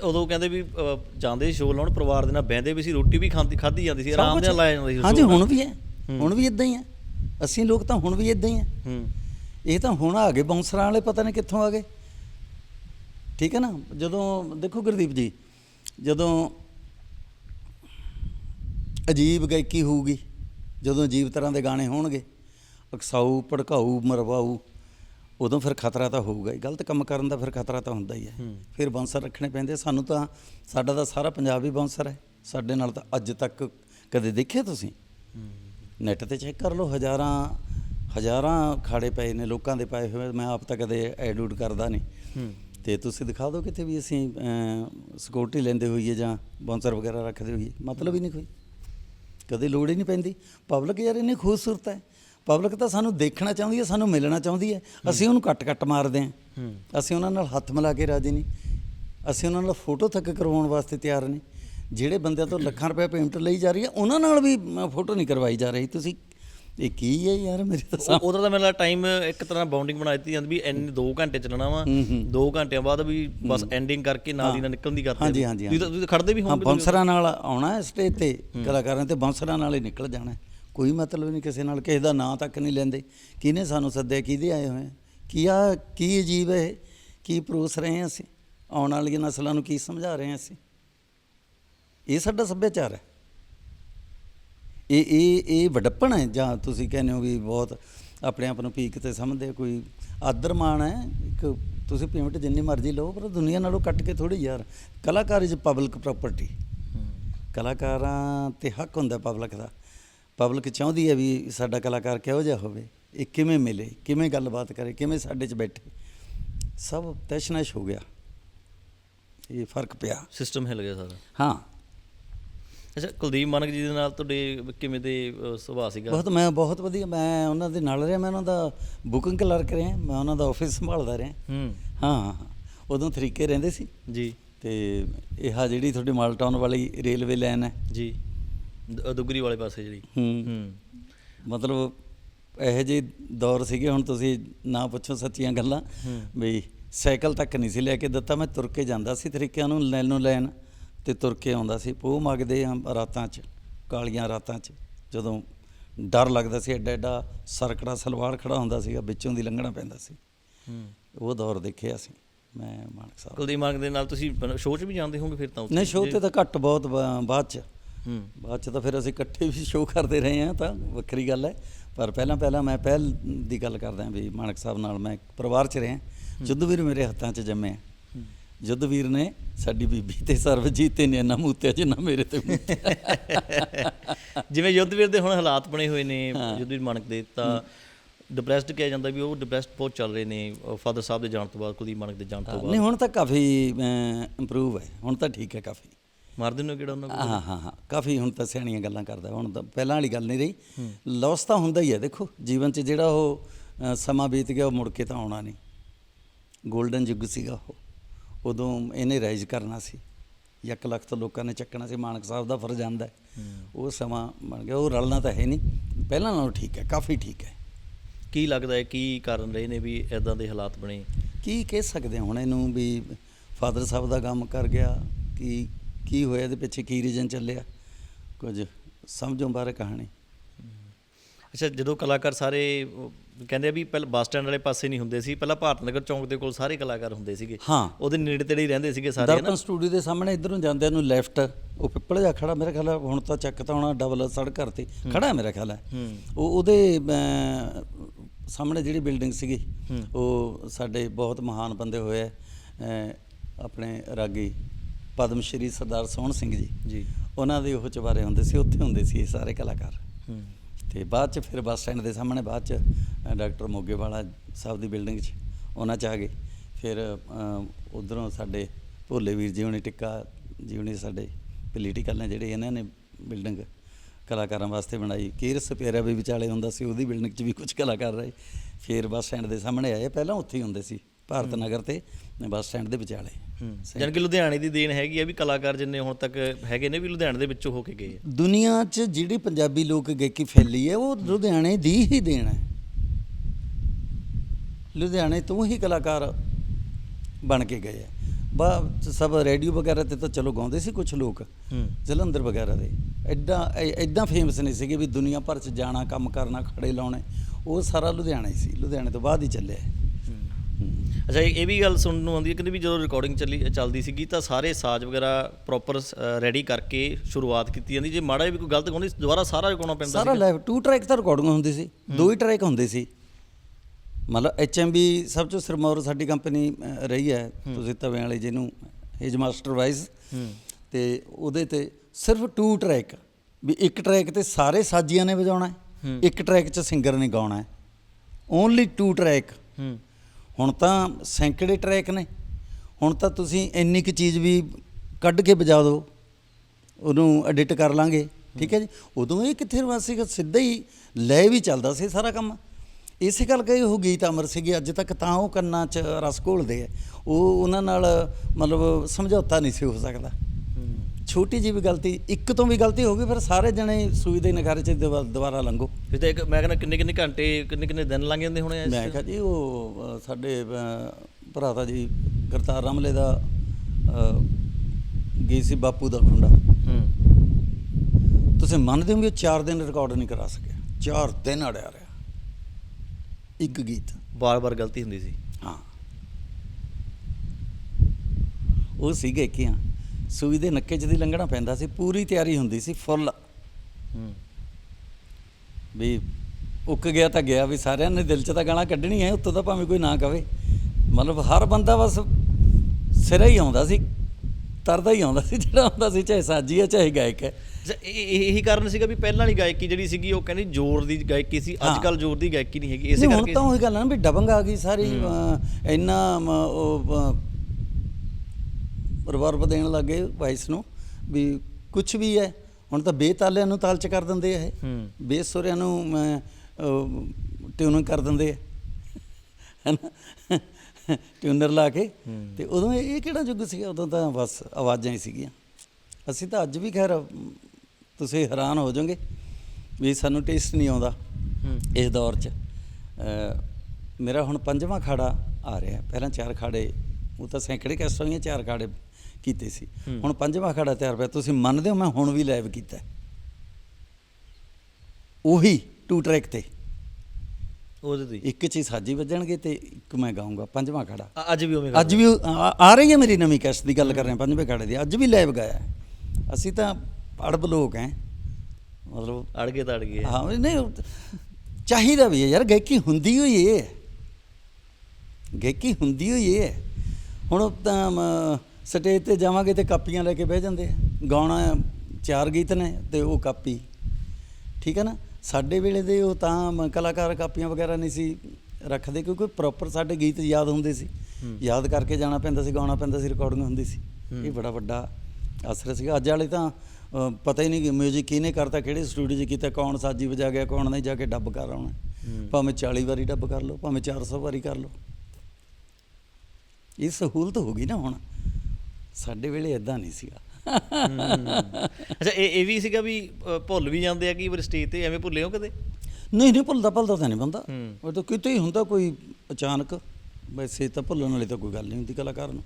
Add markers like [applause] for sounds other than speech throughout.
ਉਦੋਂ ਕਹਿੰਦੇ ਵੀ ਜਾਂਦੇ ਸੀ ਸ਼ੋਅ ਲਾਉਣ ਪਰਿਵਾਰ ਦੇ ਨਾਲ ਬਹਿੰਦੇ ਵੀ ਸੀ ਰੋਟੀ ਵੀ ਖਾਂਦੀ ਖਾਧੀ ਜਾਂਦੀ ਸੀ ਆਰਾਮ ਨਾਲ ਲਾਇਆ ਜਾਂਦਾ ਸੀ ਹਾਂਜੀ ਹੁਣ ਵੀ ਹੈ। ਹੁਣ ਵੀ ਇਦਾਂ ਹੀ ਹੈ। ਅਸੀਂ ਲੋਕ ਤਾਂ ਹੁਣ ਵੀ ਇਦਾਂ ਹੀ ਹੈ। ਹੂੰ। ਇਹ ਤਾਂ ਹੁਣ ਆ ਗਏ ਬਾਉਂਸਰਾਂ ਵਾਲੇ ਪਤਾ ਨਹੀਂ ਕਿੱਥੋਂ ਆ ਗਏ। ਠੀਕ ਹੈ ਨਾ? ਜਦੋਂ ਦੇਖੋ ਗੁਰਦੀਪ ਜੀ ਜਦੋਂ ਅਜੀਬ ਗਾਇਕੀ ਹੋਊਗੀ ਜਦੋਂ ਅਜੀਬ ਤਰ੍ਹਾਂ ਦੇ ਗਾਣੇ ਹੋਣਗੇ ਅਕਸਾਊ ਭੜਕਾਊ ਮਰਵਾਊ ਉਦੋਂ ਫਿਰ ਖਤਰਾ ਤਾਂ ਹੋਊਗਾ ਹੀ। ਗਲਤ ਕੰਮ ਕਰਨ ਦਾ ਫਿਰ ਖਤਰਾ ਤਾਂ ਹੁੰਦਾ ਹੀ ਹੈ। ਫਿਰ ਬਾਉਂਸਰ ਰੱਖਣੇ ਪੈਂਦੇ ਸਾਨੂੰ ਤਾਂ ਸਾਡਾ ਤਾਂ ਸਾਰਾ ਪੰਜਾਬ ਹੀ ਬਾਉਂਸਰ ਹੈ। ਸਾਡੇ ਨਾਲ ਤਾਂ ਅੱਜ ਤੱਕ ਕਦੇ ਦੇਖਿਆ ਤੁਸੀਂ? ਨੈਟ ਤੇ ਚੈੱਕ ਕਰ ਲਓ। ਹਜ਼ਾਰਾਂ ਹਜ਼ਾਰਾਂ ਖਾੜੇ ਪਏ ਨੇ ਲੋਕਾਂ ਦੇ ਪਾਏ ਹੋਏ। ਮੈਂ ਆਪ ਤਾਂ ਕਦੇ ਐਡੂਡ ਕਰਦਾ ਨਹੀਂ। ਤੇ ਤੁਸੀਂ ਦਿਖਾ ਦਿਓ ਕਿਤੇ ਵੀ ਅਸੀਂ ਸਿਕਿਉਰਿਟੀ ਲੈਂਦੇ ਹੋਈਏ ਜਾਂ ਬਾਉਂਸਰ ਵਗੈਰਾ ਰੱਖਦੇ ਹੋਈਏ। ਮਤਲਬ ਹੀ ਨਹੀਂ ਕੋਈ। ਕਦੇ ਲੋੜ ਹੀ ਨਹੀਂ ਪੈਂਦੀ। ਪਬਲਿਕ ਯਾਰ ਇੰਨੀ ਖੂਬਸੂਰਤ ਹੈ। ਪਬਲਿਕ ਤਾਂ ਸਾਨੂੰ ਦੇਖਣਾ ਚਾਹੁੰਦੀ ਹੈ ਸਾਨੂੰ ਮਿਲਣਾ ਚਾਹੁੰਦੀ ਹੈ। ਅਸੀਂ ਉਹਨੂੰ ਕੱਟ ਕੱਟ ਮਾਰਦੇ ਹਾਂ। ਅਸੀਂ ਉਹਨਾਂ ਨਾਲ ਹੱਥ ਮਿਲਾ ਕੇ ਰਾਜੀ ਨਹੀਂ। ਅਸੀਂ ਉਹਨਾਂ ਨਾਲ ਫੋਟੋ ਤੱਕ ਕਰਵਾਉਣ ਵਾਸਤੇ ਤਿਆਰ ਨਹੀਂ। ਜਿਹੜੇ ਬੰਦਿਆਂ ਤੋਂ ਲੱਖਾਂ ਰੁਪਏ ਪੇਮੈਂਟ ਲਈ ਜਾ ਰਹੀ ਹੈ ਉਹਨਾਂ ਨਾਲ ਵੀ ਫੋਟੋ ਨਹੀਂ ਕਰਵਾਈ ਜਾ ਰਹੀ। ਤੁਸੀਂ ਇਹ ਕੀ ਹੈ ਯਾਰ ਮੇਰੇ ਤਾਂ ਉਹ- ਉਹਦਾ ਤਾਂ ਮੇਰਾ ਟਾਈਮ ਇੱਕ ਤਰ੍ਹਾਂ ਬਾਉਂਡਿੰਗ ਬਣਾ ਦਿੱਤੀ ਜਾਂਦੀ ਵੀ ਇੰਨੇ 2 ਘੰਟੇ ਚੱਲਣਾ ਵਾ। 2 ਘੰਟਿਆਂ ਬਾਅਦ ਵੀ ਬਸ ਐਂਡਿੰਗ ਕਰਕੇ ਨਾਲ ਦੀ ਨਾਲ ਨਿਕਲਣ ਦੀ ਕਰਦੇ ਹਾਂਜੀ। ਹਾਂਜੀ, ਤੁਸੀਂ ਤਾਂ- ਤੁਸੀਂ ਤਾਂ ਖੜਦੇ ਵੀ ਹਾਂ ਹੋਵੋਗੇ ਬਾਉਂਸਰਾਂ ਨਾਲ ਆਉਣਾ ਸਟੇਜ ਤੇ। ਕਲਾਕਾਰਾਂ ਤੇ ਬਾਉਂਸਰਾਂ ਨਾਲ ਹੀ ਨਿਕਲ ਜਾਣਾ। ਹੈ। ਕੋਈ ਮਤਲਬ ਨਹੀਂ ਕਿਸੇ ਨਾਲ ਕਿਸੇ ਦਾ ਨਾਂ ਤੱਕ ਨਹੀਂ ਲੈਂਦੇ। ਕਿਹਨੇ ਸਾਨੂੰ ਸੱਦਿਆ ਕਿਹਦੇ ਆਏ ਹੋਏ? ਕੀ ਆ ਕੀ ਅਜੀਬ ਹੈ? ਕੀ ਪਰੋਸ ਰਹੇ ਹਾਂ ਅਸੀਂ? ਆਉਣ ਵਾਲੀਆਂ ਨਸਲਾਂ ਨੂੰ ਕੀ ਸਮਝਾ ਰਹੇ ਹਾਂ ਅਸੀਂ? ਇਹ ਸਾਡਾ ਸੱਭਿਆਚਾਰ ਹੈ। ਇਹ ਇਹ ਇਹ ਵਡੱਪਣ ਹੈ ਜਾਂ ਤੁਸੀਂ ਕਹਿੰਦੇ ਹੋ ਵੀ ਬਹੁਤ ਆਪਣੇ ਆਪ ਨੂੰ ਪੀਕ ਤੇ ਸਮਝਦੇ ਕੋਈ ਆਦਰ ਮਾਣ ਹੈ? ਇੱਕ ਤੁਸੀਂ ਪੇਮੈਂਟ ਜਿੰਨੀ ਮਰਜ਼ੀ ਲਓ ਪਰ ਦੁਨੀਆ ਨਾਲੋਂ ਕੱਟ ਕੇ ਥੋੜੀ ਯਾਰ। ਕਲਾਕਾਰ ਇਜ਼ ਪਬਲਿਕ ਪ੍ਰਾਪਰਟੀ ਕਲਾਕਾਰਾਂ ਤੇ ਹੱਕ ਹੁੰਦਾ ਪਬਲਿਕ ਦਾ। ਪਬਲਿਕ ਚਾਹੁੰਦੀ ਹੈ ਵੀ ਸਾਡਾ ਕਲਾਕਾਰ ਕਿਹੋ ਜਿਹਾ ਹੋਵੇ ਇਹ ਕਿਵੇਂ ਮਿਲੇ ਕਿਵੇਂ ਗੱਲਬਾਤ ਕਰੇ ਕਿਵੇਂ ਸਾਡੇ 'ਚ ਬੈਠੇ। ਸਭ ਤੈਸ਼ਨਸ਼ ਹੋ ਗਿਆ। ਇਹ ਫ਼ਰਕ ਪਿਆ। ਸਿਸਟਮ ਹਿੱਲ ਗਿਆ ਸਾਰਾ। ਹਾਂ। ਅੱਛਾ ਕੁਲਦੀਪ ਮਾਨਕ ਜੀ ਦੇ ਨਾਲ ਤੁਹਾਡੇ ਕਿਵੇਂ ਦੇ ਸੁਭਾਅ ਸੀਗਾ? ਬਹੁਤ ਮੈਂ ਬਹੁਤ ਵਧੀਆ ਮੈਂ ਉਹਨਾਂ ਦੇ ਨਾਲ ਰਿਹਾ ਮੈਂ ਉਹਨਾਂ ਦਾ ਬੁਕਿੰਗ ਕਲਰਕ ਰਿਹਾ ਮੈਂ ਉਹਨਾਂ ਦਾ ਆਫਿਸ ਸੰਭਾਲਦਾ ਰਿਹਾ। ਹੂੰ। ਹਾਂ। ਉਦੋਂ ਤਰੀਕੇ ਰਹਿੰਦੇ ਸੀ। ਜੀ। ਤੇ ਇਹ ਆ ਜਿਹੜੀ ਤੁਹਾਡੀ ਮਾਲ ਟਾਊਨ ਵਾਲੀ ਰੇਲਵੇ ਲਾਈਨ ਹੈ। ਜੀ। ਦ- ਦੁੱਗਰੀ ਵਾਲੇ ਪਾਸੇ ਜਿਹੜੀ। ਹੂੰ। ਹੂੰ। ਮਤਲਬ ਇਹੋ ਜਿਹੇ ਦੌਰ ਸੀਗੇ ਹੁਣ ਤੁਸੀਂ ਨਾ ਪੁੱਛੋ ਸੱਚੀਆਂ ਗੱਲਾਂ। ਵੀ ਸਾਈਕਲ ਤੱਕ ਨਹੀਂ ਸੀ ਲੈ ਕੇ ਦਿੱਤਾ ਮੈਂ ਤੁਰ ਕੇ ਜਾਂਦਾ ਸੀ ਤਰੀਕਿਆਂ ਨੂੰ ਲੈਣ ਨੂੰ ਲੈਣ ਤੇ ਤੁਰ ਕੇ ਆਉਂਦਾ ਸੀ। ਪੋਹ ਮਗਦੇ ਆ ਰਾਤਾਂ 'ਚ ਕਾਲੀਆਂ ਰਾਤਾਂ 'ਚ। ਜਦੋਂ ਡਰ ਲੱਗਦਾ ਸੀ ਐਡਾ ਐਡਾ ਸਰਕੜਾ ਸਲਵਾਰ ਖੜਾ ਹੁੰਦਾ ਸੀਗਾ ਵਿੱਚੋਂ ਦੀ ਲੰਘਣਾ ਪੈਂਦਾ ਸੀ। ਹੂੰ। ਉਹ ਦੌਰ ਦੇਖਿਆ ਸੀ ਮੈਂ ਮਾਨਕ ਸਾਹਿਬ। ਕੁਲਦੀਪ ਮਾਨਕ ਦੇ ਨਾਲ ਤੁਸੀਂ ਸ਼ੋਅ 'ਚ ਵੀ ਜਾਂਦੇ ਹੋਵੋਗੇ ਫਿਰ ਤਾਂ ਉੱਥੇ? ਨਹੀਂ ਸ਼ੋਅ ਤੇ ਤਾਂ ਘੱਟ ਬਹੁਤ ਬਾ- ਬਾਅਦ 'ਚ। ਬਾਅਦ ਚ ਤਾਂ ਫਿਰ ਅਸੀਂ ਇਕੱਠੇ ਵੀ ਸ਼ੋਅ ਕਰਦੇ ਰਹੇ ਹਾਂ ਤਾਂ ਵੱਖਰੀ ਗੱਲ ਹੈ। ਪਰ ਪਹਿਲਾਂ ਪਹਿਲਾਂ ਮੈਂ ਪਹਿਲ ਦੀ ਗੱਲ ਕਰਦਾ ਵੀ ਮਾਨਕ ਸਾਹਿਬ ਨਾਲ ਮੈਂ ਪਰਿਵਾਰ ਚ ਰਿਹਾ। ਜੁੱਧਵੀਰ ਮੇਰੇ ਹੱਥਾਂ 'ਚ ਜੰਮਿਆ ਜੁੱਧਵੀਰ ਨੇ ਸਾਡੀ ਬੀਬੀ ਤੇ ਸਰਵਜੀਤ ਤੇ ਨੈਣਾ ਮੂਤਿਆ ਜਿੰਨਾ ਮੇਰੇ ਤੇ। [laughs] ਜਿਵੇਂ ਯੁੱਧਵੀਰ ਦੇ ਹੁਣ ਹਾਲਾਤ ਬਣੇ ਹੋਏ ਨੇ ਯੁੱਧਵੀਰ ਮਾਨਕ ਦੇ ਤਾਂ ਡਿਪਰੈਸਡ ਕਿਹਾ ਜਾਂਦਾ ਵੀ ਉਹ ਡਿਪਰੈਸਡ ਬਹੁਤ ਚੱਲ ਰਹੇ ਨੇ ਫਾਦਰ ਸਾਹਿਬ ਦੇ ਜਾਣ ਤੋਂ ਬਾਅਦ ਕੁਲਦੀਪ ਮਾਨਕ ਦੇ ਜਾਣ ਤੋਂ ਬਾਅਦ। ਨਹੀਂ ਹੁਣ ਤਾਂ ਕਾਫੀ ਇੰਪਰੂਵ ਹੈ। ਹੁਣ ਤਾਂ ਠੀਕ ਹੈ ਕਾਫੀ। ਮਾਰਦੇ ਨੇ ਕਿਹੜਾ ਉਹਨਾਂ ਕੋਲ? ਹਾਂ ਹਾਂ ਹਾਂ। ਕਾਫੀ ਹੁਣ ਤਾਂ ਸਿਆਣੀਆਂ ਗੱਲਾਂ ਕਰਦਾ ਹੁਣ ਤਾਂ ਪਹਿਲਾਂ ਵਾਲੀ ਗੱਲ ਨਹੀਂ ਰਹੀ। ਲਾਸ ਤਾਂ ਹੁੰਦਾ ਹੀ ਹੈ ਦੇਖੋ ਜੀਵਨ 'ਚ ਜਿਹੜਾ ਉਹ ਅ, ਸਮਾਂ ਬੀਤ ਗਿਆ ਉਹ ਮੁੜ ਕੇ ਤਾਂ ਆਉਣਾ ਨਹੀਂ। 골ਡਨ ਯੁੱਗ ਸੀਗਾ ਉਹ। ਉਦੋਂ ਇਹਨੇ ਰਾਈਜ਼ ਕਰਨਾ ਸੀ। ਇੱਕ ਲੱਖ ਤੋਂ ਲੋਕਾਂ ਨੇ ਚੱਕਣਾ ਸੀ ਮਾਨਕ ਸਾਹਿਬ ਦਾ ਫਰਜ਼ ਆਂਦਾ ਉਹ ਸਮਾਂ ਬਣ ਗਿਆ ਉਹ ਰਲਣਾ ਤਾਂ ਹੈ ਨਹੀਂ। ਪਹਿਲਾਂ ਨਾਲੋਂ ਠੀਕ ਹੈ ਕਾਫੀ ਠੀਕ ਹੈ। ਕੀ ਲੱਗਦਾ ਹੈ ਕੀ ਕਾਰਨ ਰਹੇ ਨੇ ਵੀ ਇਦਾਂ ਦੇ ਹਾਲਾਤ ਬਣੇ? ਕੀ ਕਹਿ ਸਕਦੇ ਹਾਂ ਹੁਣ ਇਹਨੂੰ ਵੀ ਫਾਦਰ ਸਾਹਿਬ ਦਾ ਕੰਮ ਕਰ ਗਿਆ ਕੀ ਕੀ ਹੋਇਆ ਇਹਦੇ ਪਿੱਛੇ ਕੀ ਰੀਜਨ ਚੱਲਿਆ? ਕੁਝ ਸਮਝੋ ਬਾਰੇ ਕਹਾਣੀ। ਅੱਛਾ ਜਦੋਂ ਕਲਾਕਾਰ ਸਾਰੇ ਕਹਿੰਦੇ ਆ ਵੀ ਪਹਿਲਾਂ ਬੱਸ ਸਟੈਂਡ ਵਾਲੇ ਪਾਸੇ ਨਹੀਂ ਹੁੰਦੇ ਸੀ ਪਹਿਲਾਂ ਭਾਰਤ ਨਗਰ ਚੌਂਕ ਦੇ ਕੋਲ ਸਾਰੇ ਕਲਾਕਾਰ ਹੁੰਦੇ ਸੀਗੇ। ਹਾਂ। ਉਹਦੇ ਨੇੜੇ ਤੇੜੇ ਹੀ ਰਹਿੰਦੇ ਸੀਗੇ ਸਾਰੇ ਦਰਪਨ ਸਟੂਡੀਓ ਦੇ ਸਾਹਮਣੇ ਇਧਰੋਂ ਜਾਂਦਿਆਂ ਨੂੰ ਲੈਫਟ ਉਹ ਪਿੱਪਲ ਜਾ ਖੜਾ ਮੇਰੇ ਖਿਆਲ ਹੁਣ ਤਾਂ ਚੱਕ ਤਾਂ ਹੋਣਾ ਡਬਲ ਸੜਕ ਕਰਤੀ ਖੜਾ ਮੇਰਾ ਖਿਆਲ ਹੈ। ਉਹ ਉਹਦੇ ਸਾਹਮਣੇ ਜਿਹੜੀ ਬਿਲਡਿੰਗ ਸੀਗੀ ਉਹ ਸਾਡੇ ਬਹੁਤ ਮਹਾਨ ਬੰਦੇ ਹੋਏ ਆਪਣੇ ਰਾਗੀ। ਪਦਮ ਸ਼੍ਰੀ ਸਰਦਾਰ ਸੋਹਣ ਸਿੰਘ ਜੀ। ਜੀ। ਉਹਨਾਂ ਦੇ ਉਹ ਚਵਾਰੇ ਹੁੰਦੇ ਸੀ ਉੱਥੇ ਹੁੰਦੇ ਸੀ ਇਹ ਸਾਰੇ ਕਲਾਕਾਰ। ਤੇ ਬਾਅਦ ਚ ਫਿਰ ਬੱਸ ਸਟੈਂਡ ਦੇ ਸਾਹਮਣੇ ਬਾਅਦ ਚ ਡਾਕਟਰ ਮੋਗੇਵਾਲਾ ਸਾਹਿਬ ਦੀ ਬਿਲਡਿੰਗ 'ਚ ਉਹਨਾਂ ਚ ਆ ਗਏ। ਫਿਰ ਉਧਰੋਂ ਸਾਡੇ ਭੋਲੇ ਵੀਰ ਜੀ ਹੁਣੀ ਟਿੱਕਾ ਜੀ ਹੁਣੀ ਸਾਡੇ ਪੋਲੀਟੀਕਲ ਨੇ ਜਿਹੜੇ ਇਹਨਾਂ ਨੇ ਬਿਲਡਿੰਗ ਕਲਾਕਾਰਾਂ ਵਾਸਤੇ ਬਣਾਈ। ਕੀਰਸ ਪਿਆਰਾ ਵੀ ਵਿਚਾਲੇ ਹੁੰਦਾ ਸੀ ਉਹਦੀ ਬਿਲਡਿੰਗ 'ਚ ਵੀ ਕੁਝ ਕਲਾਕਾਰ ਰਹੇ। ਫਿਰ ਬੱਸ ਸਟੈਂਡ ਦੇ ਸਾਹਮਣੇ ਆਏ ਪਹਿਲਾਂ ਉੱਥੇ ਹੀ ਹੁੰਦੇ ਸੀ। ਭਾਰਤ ਨਗਰ ਤੇ ਬੱਸ ਸਟੈਂਡ ਦੇ ਵਿਚਾਲੇ। ਜਾਣੀ ਕਿ ਲੁਧਿਆਣੇ ਦੀ ਦੇਣ ਹੈਗੀ ਆ ਵੀ ਕਲਾਕਾਰ ਜਿੰਨੇ ਹੁਣ ਤੱਕ ਹੈਗੇ ਨੇ ਵੀ ਲੁਧਿਆਣੇ ਦੇ ਵਿੱਚੋਂ ਹੋ ਕੇ ਗਏ ਆ। ਦੁਨੀਆ 'ਚ ਜਿਹੜੀ ਪੰਜਾਬੀ ਲੋਕ ਗਾਇਕੀ ਫੈਲੀ ਹੈ ਉਹ ਲੁਧਿਆਣੇ ਦੀ ਹੀ ਦੇਣ ਹੈ। ਲੁਧਿਆਣੇ ਤੋਂ ਹੀ ਕਲਾਕਾਰ ਬਣ ਕੇ ਗਏ ਹੈ ਬਾ ਸਭ ਰੇਡੀਓ ਵਗੈਰਾ ਤੇ ਤਾਂ ਚਲੋ ਗਾਉਂਦੇ ਸੀ ਕੁਝ ਲੋਕ। ਜਲੰਧਰ ਵਗੈਰਾ ਦੇ। ਐਡਾ ਐ- ਐਡਾ ਫੇਮਸ ਨਹੀਂ ਸੀਗੇ ਵੀ ਦੁਨੀਆ ਭਰ ਚ ਜਾਣਾ ਕੰਮ ਕਰਨਾ ਖੜੇ ਲਾਉਣੇ ਉਹ ਸਾਰਾ ਲੁਧਿਆਣਾ ਹੀ ਸੀ। ਲੁਧਿਆਣੇ ਤੋਂ ਬਾਅਦ ਹੀ ਚੱਲਿਆ। ਅੱਛਾ ਇਹ ਵੀ ਗੱਲ ਸੁਣਨ ਨੂੰ ਆਉਂਦੀ ਹੈ ਕਿ ਵੀ ਜਦੋਂ ਰਿਕਾਰਡਿੰਗ ਚੱਲੀ ਚੱਲਦੀ ਸੀਗੀ ਤਾਂ ਸਾਰੇ ਸਾਜ਼ ਵਗੈਰਾ ਪ੍ਰੋਪਰ ਰੈਡੀ ਕਰਕੇ ਸ਼ੁਰੂਆਤ ਕੀਤੀ ਜਾਂਦੀ। ਜੇ ਮਾੜਾ ਵੀ ਕੋਈ ਗਲਤ ਗਾਉਂਦੀ ਦੁਬਾਰਾ ਸਾਰਾ ਗਾਉਣਾ ਪੈਂਦਾ ਸਾਰਾ ਸੀਗਾ। ਲਾਈਵ ਟੂ ਟਰੈਕ ਤਾਂ ਰਿਕਾਰਡਿੰਗ ਹੁੰਦੀ ਸੀ ਦੋ ਹੀ ਟਰੈਕ ਹੁੰਦੇ ਸੀ। ਮਤਲਬ ਐਚਐਮਬੀ ਸਭ ਤੋਂ ਸਿਰਮੌਰ ਸਾਡੀ ਕੰਪਨੀ ਰਹੀ ਹੈ ਤੁਸੀਂ ਤਵੇਂ ਵਾਲੇ ਜਿਹਨੂੰ ਏਜ ਮਾਸਟਰ ਵਾਈਜ਼ ਤੇ ਉਹਦੇ ਤੇ ਸਿਰਫ ਟੂ ਟਰੈਕ ਵੀ ਇੱਕ ਟਰੈਕ ਤੇ ਸਾਰੇ ਸਾਜੀਆਂ ਨੇ ਵਜਾਉਣਾ ਹੈ। ਇੱਕ ਟਰੈਕ 'ਚ ਸਿੰਗਰ ਨੇ ਗਾਉਣਾ ਹੈ। ਓਨਲੀ ਟੂ ਟਰੈਕ ਹੂੰ। ਹੁਣ ਤਾਂ ਸੈਂਕੜੇ ਟਰੈਕ ਨੇ। ਹੁਣ ਤਾਂ ਤੁਸੀਂ ਇੰਨੀ ਕੁ ਚੀਜ਼ ਵੀ ਕੱਢ ਕੇ ਵਜਾ ਦਿਓ, ਉਹਨੂੰ ਐਡਿਟ ਕਰ ਲਾਂਗੇ, ਠੀਕ ਹੈ ਜੀ? ਉਦੋਂ ਇਹ ਕਿੱਥੇ ਰਵਾ ਸੀਗਾ? ਸਿੱਧਾ ਹੀ ਲੈ ਵੀ ਚੱਲਦਾ ਸੀ ਸਾਰਾ ਕੰਮ। ਇਸੇ ਕਰਕੇ ਉਹ ਗੀਤ ਅਮਰ ਸੀਗੇ, ਅੱਜ ਤੱਕ ਤਾਂ ਉਹ ਕੰਨਾਂ 'ਚ ਰਸ ਘੋਲਦੇ ਆ। ਉਹ ਉਹਨਾਂ ਨਾਲ ਮਤਲਬ ਸਮਝੌਤਾ ਨਹੀਂ ਸੀ ਹੋ ਸਕਦਾ। ਛੋਟੀ ਜਿਹੀ ਵੀ ਗਲਤੀ ਇੱਕ ਤੋਂ ਵੀ ਗਲਤੀ ਹੋ ਗਈ ਫਿਰ ਸਾਰੇ ਜਣੇ ਸੂਈ ਦੇ ਨਗਾਰੇ 'ਚ ਦੁਬਾ- ਦੁਬਾਰਾ ਲੰਘੋ। ਫਿਰ ਤਾਂ ਇੱਕ ਮੈਂ ਕਹਿੰਦਾ ਕਿੰਨੇ ਕਿੰਨੇ ਘੰਟੇ ਕਿੰਨੇ ਕਿੰਨੇ ਦਿਨ ਲੰਘ ਜਾਂਦੇ ਹੋਣੇ ਮੈਂ ਕਿਹਾ ਜੀ ਉਹ ਅ, ਸਾਡੇ ਅ, ਭਰਾ ਦਾ ਜੀ ਕਰਤਾਰ ਰਮਲੇ ਦਾ ਅ, ਗਈ ਸੀ ਬਾਪੂ ਦਾ ਖੁੰਡਾ। ਹੂੰ। ਤੁਸੀਂ ਮੰਨਦੇ ਹੋ ਵੀ ਉਹ 4 ਦਿਨ ਰਿਕਾਰਡ ਨਹੀਂ ਕਰਾ ਸਕਿਆ? 4 ਦਿਨ ਅੜਿਆ ਰਿਹਾ। ਇੱਕ ਗੀਤ। ਬਾਰ-ਬਾਰ ਗਲਤੀ ਹੁੰਦੀ ਸੀ। ਹਾਂ। ਉਹ ਸੀਗੇ ਕਿ ਹਾਂ ਸੂਈ ਦੇ ਨੱਕੇ 'ਚ ਦੀ ਲੰਘਣਾ ਪੈਂਦਾ ਸੀ ਪੂਰੀ ਤਿਆਰੀ ਹੁੰਦੀ ਸੀ ਫੁੱਲ। ਹੂੰ। ਵੀ ਉੱਕ ਗਿਆ ਤਾਂ ਗਿਆ ਵੀ ਸਾਰਿਆਂ ਨੇ ਦਿਲ 'ਚ ਤਾਂ ਗਾਲਾਂ ਕੱਢਣੀ ਹੈ ਉੱਤੋਂ ਤਾਂ ਭਾਵੇਂ ਕੋਈ ਨਾ ਕਵੇ। ਮਤਲਬ ਹਰ ਬੰਦਾ ਬਸ ਸਿਰੇ ਹੀ ਆਉਂਦਾ ਸੀ ਤਰਦਾ ਹੀ ਆਉਂਦਾ ਸੀ ਜਿਹੜਾ ਆਉਂਦਾ ਸੀ ਚਾਹੇ ਸਾਜੀ ਹੈ ਚਾਹੇ ਗਾਇਕ ਹੈ। ਇਹ ਕਾਰਨ ਸੀਗਾ ਵੀ ਪਹਿਲਾਂ ਵਾਲੀ ਗਾਇਕੀ ਜਿਹੜੀ ਸੀਗੀ ਉਹ ਕਹਿੰਦੀ ਜ਼ੋਰ ਦੀ ਗਾਇਕੀ ਸੀ। ਅੱਜ ਕੱਲ ਜ਼ੋਰ ਦੀ ਗਾਇਕੀ ਨਹੀਂ ਹੈਗੀ ਇਸੇ ਨਹੀਂ, ਹੁਣ ਕਰਕੇ ਤਾਂ ਉਹੀ ਗੱਲ ਹੈ ਨਾ ਵੀ ਡਬੰਗ ਆ ਗਈ ਸਾਰੀ ਇੰਨਾ ਮ, ਰਿਵਰਬ ਦੇਣ ਲੱਗੇ ਵਾਇਸ ਨੂੰ ਵੀ ਕੁਝ ਵੀ ਹੈ ਹੁਣ ਤਾਂ ਬੇਤਾਲਿਆਂ ਨੂੰ ਤਾਲ ਚ ਕਰ ਦਿੰਦੇ ਆ ਇਹ। ਹੂੰ। ਬੇਸੁਰਿਆਂ ਨੂੰ ਟਿਊਨਿੰਗ ਕਰ ਦਿੰਦੇ ਆ। ਹੈਨਾ? ਟਿਊਨਰ ਲਾ ਕੇ। ਹੂੰ। ਤੇ ਉਦੋਂ ਇਹ ਕਿਹੜਾ ਯੁੱਗ ਸੀਗਾ? ਉਦੋਂ ਤਾਂ ਬਸ ਆਵਾਜ਼ਾਂ ਹੀ ਸੀਗੀਆਂ। ਅਸੀਂ ਤਾਂ ਅੱਜ ਵੀ ਖੈਰ ਤੁਸੀਂ ਹੈਰਾਨ ਹੋ ਜਾਓਗੇ ਵੀ ਸਾਨੂੰ ਟੇਸਟ ਨਹੀਂ ਆਉਂਦਾ ਹੂੰ। ਇਸ ਦੌਰ 'ਚ। ਮੇਰਾ ਹੁਣ ਪੰਜਵਾਂ ਖਾੜਾ ਆ ਰਿਹਾ। ਪਹਿਲਾਂ ਚਾਰ ਖਾੜੇ ਉਹ ਤਾਂ ਸੈਂਕੜੇ ਕੈਸਟਾਂ ਦੀਆਂ ਚਾਰ ਖਾੜੇ ਕੀਤੇ ਸੀ। ਹੁਣ ਪੰਜਵਾਂ ਖਾੜਾ ਤਿਆਰ ਪਿਆ ਤੁਸੀਂ ਮੰਨਦੇ ਹੋ ਮੈਂ ਹੁਣ ਵੀ ਲਾਈਵ ਕੀਤਾ। ਉਹੀ ਟੂ ਟਰੈਕ ਤੇ। ਉਹਦੇ ਤੇ। ਇੱਕ ਚ ਹੀ ਸਾਜੀ ਵੱਜਣਗੇ ਤੇ ਇੱਕ ਮੈਂ ਗਾਉਂਗਾ ਪੰਜਵਾਂ ਖਾੜਾ। ਅੱਜ ਵੀ ਉਵੇਂ ਅੱਜ ਵੀ ਆ। ਰਹੀ ਹੈ ਮੇਰੀ ਨਵੀਂ ਕੈਸਟ ਦੀ ਗੱਲ ਕਰ ਰਹੇ ਹਾਂ ਪੰਜਵੇਂ ਖਾੜੇ ਦੀ। ਅੱਜ ਵੀ ਲਾਈਵ ਗਾਇਆ। ਅਸੀਂ ਤਾਂ ਅੜਬ ਲੋਕ ਹੈ। ਮਤਲਬ ਅੜ ਗਏ ਤਾਂ ਅੜ ਗਏ ਹਾਂ ਨਹੀਂ ਚਾਹੀਦਾ ਵੀ ਹੈ ਯਾਰ ਗਾਇਕੀ ਹੁੰਦੀ ਹੋਈ ਹੈ। ਗਾਇਕੀ ਹੁੰਦੀ ਹੋਈ ਹੈ। ਹੁਣ ਤਾਂ ਸਟੇਜ ਤੇ ਜਾਵਾਂਗੇ ਤੇ ਕਾਪੀਆਂ ਲੈ ਕੇ ਬਹਿ ਜਾਂਦੇ ਆ। ਗਾਉਣਾ ਚਾਰ ਗੀਤ ਨੇ ਤੇ ਉਹ ਕਾਪੀ। ਠੀਕ ਹੈ ਨਾ? ਸਾਡੇ ਵੇਲੇ ਦੇ ਉਹ ਤਾਂ ਕਲਾਕਾਰ ਕਾਪੀਆਂ ਵਗੈਰਾ ਨਹੀਂ ਸੀ ਰੱਖਦੇ ਕਿਉਂਕਿ ਪ੍ਰੋਪਰ ਸਾਡੇ ਗੀਤ ਯਾਦ ਹੁੰਦੇ ਸੀ। ਯਾਦ ਕਰਕੇ ਜਾਣਾ ਪੈਂਦਾ ਸੀ ਗਾਉਣਾ ਪੈਂਦਾ ਸੀ ਰਿਕਾਰਡਿੰਗ ਹੁੰਦੀ ਸੀ। ਇਹ ਬੜਾ ਵੱਡਾ ਅਸਰ ਸੀਗਾ। ਅੱਜ ਵਾਲੇ ਤਾਂ ਪਤਾ ਹੀ ਨਹੀਂ ਕਿ 뮤직 ਕਿਹਨੇ ਕਰਤਾ ਕਿਹੜੇ ਸਟੂਡੀਓ 'ਚ ਕੀਤਾ ਕੌਣ ਸਾਜੀ ਵਜਾ ਗਿਆ ਕੌਣ ਨਹੀਂ ਜਾ ਕੇ ਡੱਬ ਕਰ ਆਉਣਾ। ਭਾਵੇਂ 40 ਵਾਰੀ ਡੱਬ ਕਰ ਲਓ ਭਾਵੇਂ 400 ਵਾਰੀ ਕਰ ਲਓ। ਇਹ ਸਹੂਲਤ ਹੋ ਗਈ ਨਾ ਹੁਣ। ਸਾਡੇ ਵੇਲੇ ਇਦਾਂ ਨਹੀਂ ਸੀਗਾ। ਅੱਛਾ ਇਹ ਇਹ ਵੀ ਸੀਗਾ ਵੀ ਅ, ਭੁੱਲ ਵੀ ਜਾਂਦੇ ਆ ਕਈ ਵਾਰ ਸਟੇਜ ਤੇ ਐਵੇਂ ਭੁੱਲੇ ਹੋ ਕਦੇ? ਨਹੀਂ ਨਹੀਂ ਭੁੱਲਦਾ ਭੁੱਲਦਾ ਤਾਂ ਨਹੀਂ ਬੰਦਾ। ਉਹ ਤਾਂ ਕਿਤੇ ਹੀ ਹੁੰਦਾ ਕੋਈ ਅਚਾਨਕ ਵੈਸੇ ਤਾਂ ਭੁੱਲਣ ਵਾਲੀ ਤਾਂ ਕੋਈ ਗੱਲ ਨਹੀਂ ਹੁੰਦੀ ਕਲਾਕਾਰ ਨੂੰ।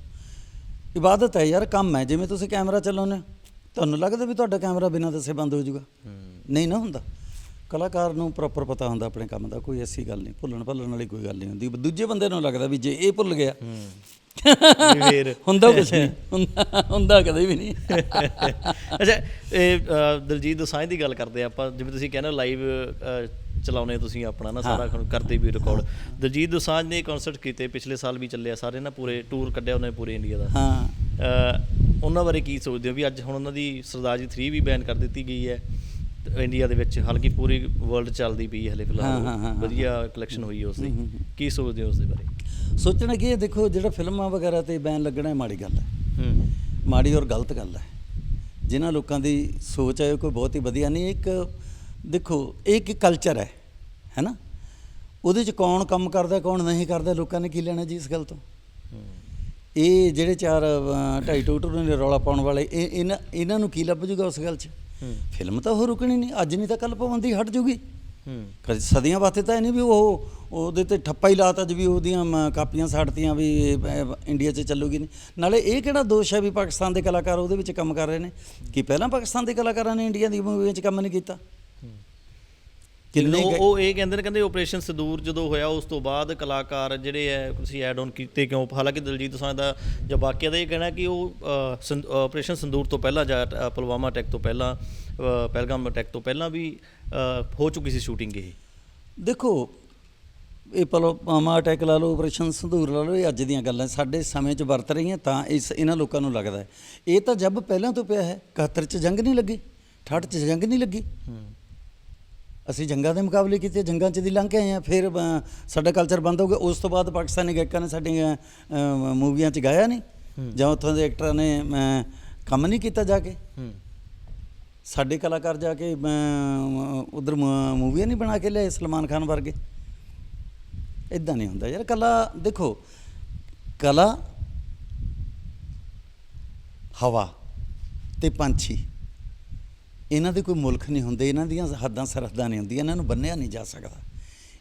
ਇਬਾਦਤ ਹੈ ਯਾਰ ਕੰਮ ਹੈ। ਜਿਵੇਂ ਤੁਸੀਂ ਕੈਮਰਾ ਚਲਾਉਂਦੇ ਹੋ ਤੁਹਾਨੂੰ ਲੱਗਦਾ ਵੀ ਤੁਹਾਡਾ ਕੈਮਰਾ ਬਿਨਾਂ ਦੱਸੇ ਬੰਦ ਹੋ ਜਾਊਗਾ? ਨਹੀਂ ਨਾ ਹੁੰਦਾ। ਕਲਾਕਾਰ ਨੂੰ ਪ੍ਰੋਪਰ ਪਤਾ ਹੁੰਦਾ ਆਪਣੇ ਕੰਮ ਦਾ ਕੋਈ ਐਸੀ ਗੱਲ ਨਹੀਂ ਭੁੱਲਣ ਭੁੱਲਣ ਵਾਲੀ ਕੋਈ ਗੱਲ ਨਹੀਂ ਹੁੰਦੀ। ਦੂਜੇ ਬੰਦੇ ਨੂੰ ਲੱਗਦਾ ਵੀ ਜੇ ਇਹ ਭੁੱਲ ਗਿਆ ਫੇਰ ਹੁੰਦਾ ਕੁਝ ਨਹੀਂ ਹੁੰਦਾ ਕਦੇ ਵੀ ਨਹੀਂ। ਅੱਛਾ ਇਹ ਦਲਜੀਤ ਦੋਸਾਂਝ ਦੀ ਗੱਲ ਕਰਦੇ ਆਪਾਂ ਜਿਵੇਂ ਤੁਸੀਂ ਕਹਿੰਦੇ ਲਾਈਵ ਚਲਾਉਨੇ ਤੁਸੀਂ ਆਪਣਾ ਨਾ ਸਾਰਾ ਕਰਦੇ ਵੀ ਰਿਕਾਰਡ ਦਲਜੀਤ ਦੋਸਾਂਝ ਨੇ ਕਨਸਰਟ ਕੀਤੇ ਪਿਛਲੇ ਸਾਲ ਵੀ ਚੱਲਿਆ ਸਾਰੇ ਨਾ ਪੂਰੇ ਟੂਰ ਕੱਢਿਆ ਉਹਨੇ ਪੂਰੇ ਇੰਡੀਆ ਦਾ। ਹਾਂ। ਉਹਨਾਂ ਬਾਰੇ ਕੀ ਸੋਚਦੇ ਹੋ ਵੀ ਅੱਜ ਹੁਣ ਉਹਨਾਂ ਦੀ ਸਰਦਾਰ ਜੀ 3 ਵੀ ਬੈਨ ਕਰ ਦਿੱਤੀ ਗਈ ਹੈ। ਇੰਡੀਆ ਦੇ ਵਿੱਚ ਹਾਲਾਂਕਿ ਪੂਰੀ ਵਰਲਡ ਚੱਲਦੀ ਪਈ ਹੈ ਹਲੇ ਫਿਲਹਾਲ। ਵਧੀਆ ਕਲੈਕਸ਼ਨ ਹੋਈ ਉਸ ਦੀ। ਕੀ ਸੋਚਦੇ ਹੋ ਉਸ ਦੇ ਬਾਰੇ? ਸੋਚਣਾ ਕੀ ਹੈ ਦੇਖੋ ਜਿਹੜਾ ਫਿਲਮਾਂ ਵਗੈਰਾ ਤੇ ਬੈਨ ਲੱਗਣਾ ਮਾੜੀ ਗੱਲ ਹੈ। ਮਾੜੀ ਔਰ ਗਲਤ ਗੱਲ ਹੈ। ਜਿਨ੍ਹਾਂ ਲੋਕਾਂ ਦੀ ਸੋਚ ਹੈ ਕੋਈ ਬਹੁਤ ਹੀ ਵਧੀਆ ਨਹੀਂ ਇੱਕ ਦੇਖੋ ਇੱਕ ਕਲਚਰ ਹੈ ਹੈਨਾ ਉਹਦੇ ਚ ਕੌਣ ਕੰਮ ਕਰਦਾ ਕੌਣ ਨਹੀਂ ਕਰਦਾ ਲੋਕਾਂ ਨੇ ਕੀ ਲੈਣਾ ਜੀ ਇਸ ਗੱਲ ਤੋਂ? ਇਹ ਜਿਹੜੇ ਚਾਰ ਢਾਈ ਟੋਟਰ ਨੇ ਰੌਲਾ ਪਾਉਣ ਵਾਲੇ ਇਹ ਇਹਨਾਂ ਇਹਨਾਂ ਨੂੰ ਕੀ ਲੱਭ ਜੂਗਾ ਉਸ ਗੱਲ 'ਚ? ਫਿਲਮ ਤਾਂ ਉਹ ਰੁਕਣੀ ਨਹੀਂ ਅੱਜ ਨਹੀਂ ਤਾਂ ਕੱਲ ਪਾਬੰਦੀ ਹਟ ਜੂਗੀ। ਹੂੰ। ਕਦੇ ਸਦੀਆਂ ਵਾਸਤੇ ਤਾਂ ਇਹ ਨਹੀਂ ਵੀ ਉਹ ਉਹਦੇ ਤੇ ਠੱਪਾ ਹੀ ਲਾਤਾ ਜੀ ਵੀ ਉਹਦੀਆਂ ਕਾਪੀਆਂ ਸਾੜਤੀਆਂ ਵੀ ਇੰਡੀਆ 'ਚ ਚੱਲੂਗੀ ਨਹੀਂ। ਨਾਲੇ ਇਹ ਕਿਹੜਾ ਦੋਸ਼ ਹੈ ਵੀ ਪਾਕਿਸਤਾਨ ਦੇ ਕਲਾਕਾਰ ਉਹਦੇ ਵਿੱਚ ਕੰਮ ਕਰ ਰਹੇ ਨੇ? ਕਿ ਪਹਿਲਾਂ ਪਾਕਿਸਤਾਨ ਦੇ ਕਲਾਕਾਰਾਂ ਨੇ ਇੰਡੀਆ ਦੀ ਮੂਵੀਆਂ 'ਚ ਕੰਮ ਨਹੀਂ ਕੀਤਾ? ਕਿੰਨੇ ਉਹ ਕੁ- ਉਹ ਇਹ ਕਹਿੰਦੇ ਨੇ ਕਹਿੰਦੇ ਆਪਰੇਸ਼ਨ ਸੰਦੂਰ ਜਦੋਂ ਹੋਇਆ ਉਸ ਤੋਂ ਬਾਅਦ ਕਲਾਕਾਰ ਜਿਹੜੇ ਐ ਤੁਸੀਂ ਐਡ ਆਨ ਕੀਤੇ ਕਿਉਂ? ਹਾਲਾਂਕਿ ਦਲਜੀਤ ਦੋਸਾਂਝ ਦਾ ਜਾਂ ਬਾਕੀਆਂ ਦਾ ਇਹ ਕਹਿਣਾ ਕਿ ਉਹ ਆਪਰੇਸ਼ਨ ਸੰਦੂਰ ਤੋਂ ਪਹਿਲਾਂ ਜਾਂ ਪੁਲਵਾਮਾ ਅਟੈਕ ਤੋਂ ਪਹਿਲਾਂ ਪਹਿਲਗਾਮ ਅਟੈਕ ਤੋਂ ਪਹਿਲਾਂ ਵੀ ਹੋ ਚੁੱਕੀ ਸੀ ਸ਼ੂਟਿੰਗ ਇਹ। ਦੇਖੋ ਇਹ ਪਲੋਮਾਮਾ ਅਟੈਕ ਲਾ ਲਓ ਆਪਰੇਸ਼ਨ ਸੰਧੂਰ ਲਾ ਲਓ ਇਹ ਅੱਜ ਦੀਆਂ ਗੱਲਾਂ ਸਾਡੇ ਸਮੇਂ 'ਚ ਵਰਤ ਰਹੀਆਂ ਤਾਂ ਇਸ ਇਹਨਾਂ ਲੋਕਾਂ ਨੂੰ ਲੱਗਦਾ ਹੈ। ਇਹ ਤਾਂ ਜੱਬ ਪਹਿਲਾਂ ਤੋਂ ਪਿਆ ਹੈ 71 'ਚ ਜੰਗ ਨਹੀਂ ਲੱਗੀ 68 'ਚ ਜੰਗ ਨਹੀਂ ਲੱਗੀ। ਅਸੀਂ ਜੰਗਾਂ ਦੇ ਮੁਕਾਬਲੇ ਕੀਤੇ ਜੰਗਾਂ 'ਚ ਦੀ ਲੰਘ ਕੇ ਆਏ ਆ ਫਿਰ ਅ, ਸਾਡਾ ਕਲਚਰ ਬੰਦ ਹੋ ਗਿਆ। ਉਸ ਤੋਂ ਬਾਅਦ ਪਾਕਿਸਤਾਨੀ ਗਾਇਕਾਂ ਨੇ ਸਾਡੀਆਂ ਅ, ਮੂਵੀਆਂ 'ਚ ਗਾਇਆ ਨਹੀਂ। ਜਾਂ ਉੱਥੋਂ ਦੇ ਐਕਟਰਾਂ ਨੇ ਅ, ਕੰਮ ਨਹੀਂ ਕੀਤਾ ਜਾ ਕੇ। ਹੂੰ। ਸਾਡੇ ਕਲਾਕਾਰ ਜਾ ਕੇ ਉਧਰ ਮੂਵੀਆਂ ਨਹੀਂ ਬਣਾ ਕੇ ਲਿਆਏ ਸਲਮਾਨ ਖਾਨ ਵਰਗੇ। ਇਦਾਂ ਨਹੀਂ ਹੁੰਦਾ ਯਾਰ। ਕਲਾ ਦੇਖੋ ਕਲਾ ਹਵਾ ਤੇ ਪੰਛੀ। ਇਹਨਾਂ ਦੇ ਕੋਈ ਮੁਲਕ ਨਹੀਂ ਹੁੰਦੇ, ਇਹਨਾਂ ਦੀਆਂ ਹੱਦਾਂ ਸਰਹੱਦਾਂ ਨਹੀਂ ਹੁੰਦੀਆਂ, ਇਹਨਾਂ ਨੂੰ ਬੰਨਿਆ ਨਹੀਂ ਜਾ ਸਕਦਾ।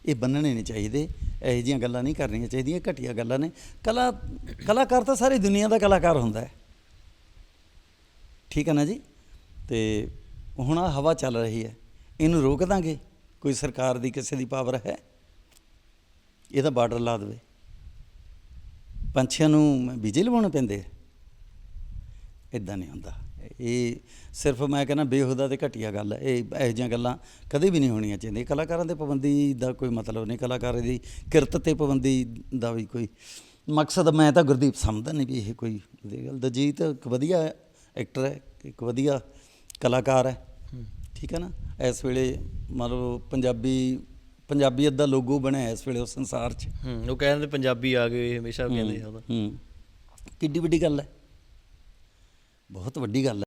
ਇਹ ਬੰਨਣੇ ਨਹੀਂ ਚਾਹੀਦੇ, ਇਹੋ ਜਿਹੀਆਂ ਗੱਲਾਂ ਨਹੀਂ ਕਰਨੀਆਂ ਚਾਹੀਦੀਆਂ, ਘਟੀਆ ਗੱਲਾਂ ਨੇ। ਕਲਾ, ਕਲਾਕਾਰ ਤਾਂ ਸਾਰੀ ਦੁਨੀਆ ਦਾ ਕਲਾਕਾਰ ਹੁੰਦਾ ਹੈ। ਠੀਕ ਹੈ ਨਾ ਜੀ? ਤੇ ਹੁਣ ਆ ਹਵਾ ਚੱਲ ਰਹੀ ਹੈ, ਇਹਨੂੰ ਰੋਕ ਦਾਂਗੇ? ਕੋਈ ਸਰਕਾਰ ਦੀ ਕਿਸੇ ਦੀ ਪਾਵਰ ਹੈ? ਇਹਦਾ ਬਾਰਡਰ ਲਾ ਦੇਵੇ। ਪੰਛੀਆਂ ਨੂੰ ਬੀਜੇ ਲਵਾਉਣੇ ਪੈਂਦੇ ਆ। ਇਦਾਂ ਨਹੀਂ ਹੁੰਦਾ। ਇਹ ਸਿਰਫ ਮੈਂ ਕਹਿੰਦਾ ਬੇਹੁਦਾ ਤੇ ਘਟੀਆ ਗੱਲ ਹੈ। ਇਹ ਇਹੋ ਜਿਹੀਆਂ ਗੱਲਾਂ ਕਦੇ ਵੀ ਨਹੀਂ ਹੋਣੀਆਂ ਚਾਹੀਦੀਆਂ। ਕਲਾਕਾਰਾਂ ਤੇ ਪਾਬੰਦੀ ਦਾ ਕੋਈ ਮਤਲਬ ਨਹੀਂ। ਕਲਾਕਾਰ ਦੀ ਕਿਰਤ ਤੇ ਪਾਬੰਦੀ ਦਾ ਵੀ ਕੋਈ ਮਕਸਦ ਮੈਂ ਤਾਂ ਗੁਰਦੀਪ ਸਮਝਦਾ ਨਹੀਂ ਵੀ ਇਹ ਕੋਈ ਵਧੀਆ ਗੱਲ। ਦਜੀਤ ਇੱਕ ਵਧੀਆ ਐਕਟਰ ਹੈ ਇੱਕ ਵਧੀਆ ਕਲਾਕਾਰ ਹੈ। ਠੀਕ ਹੈ ਨਾ? ਇਸ ਵੇਲੇ ਮੰਨ ਲਓ ਪੰਜਾਬੀ ਪੰਜਾਬੀਅਤ ਦਾ ਲੋਗੋ ਬਣਿਆ ਇਸ ਵੇਲੇ ਉਸ ਸੰਸਾਰ 'ਚ। ਹੂੰ ਉਹ ਕਹਿੰਦੇ ਪੰਜਾਬੀ ਆ ਗਏ ਹਮੇਸ਼ਾ ਕਹਿੰਦੇ ਆ ਉਹਦਾ ਹੂੰ। ਕਿੱਡੀ ਵੱਡੀ ਗੱਲ ਹੈ। ਬਹੁਤ ਵੱਡੀ ਗੱਲ ਹੈ।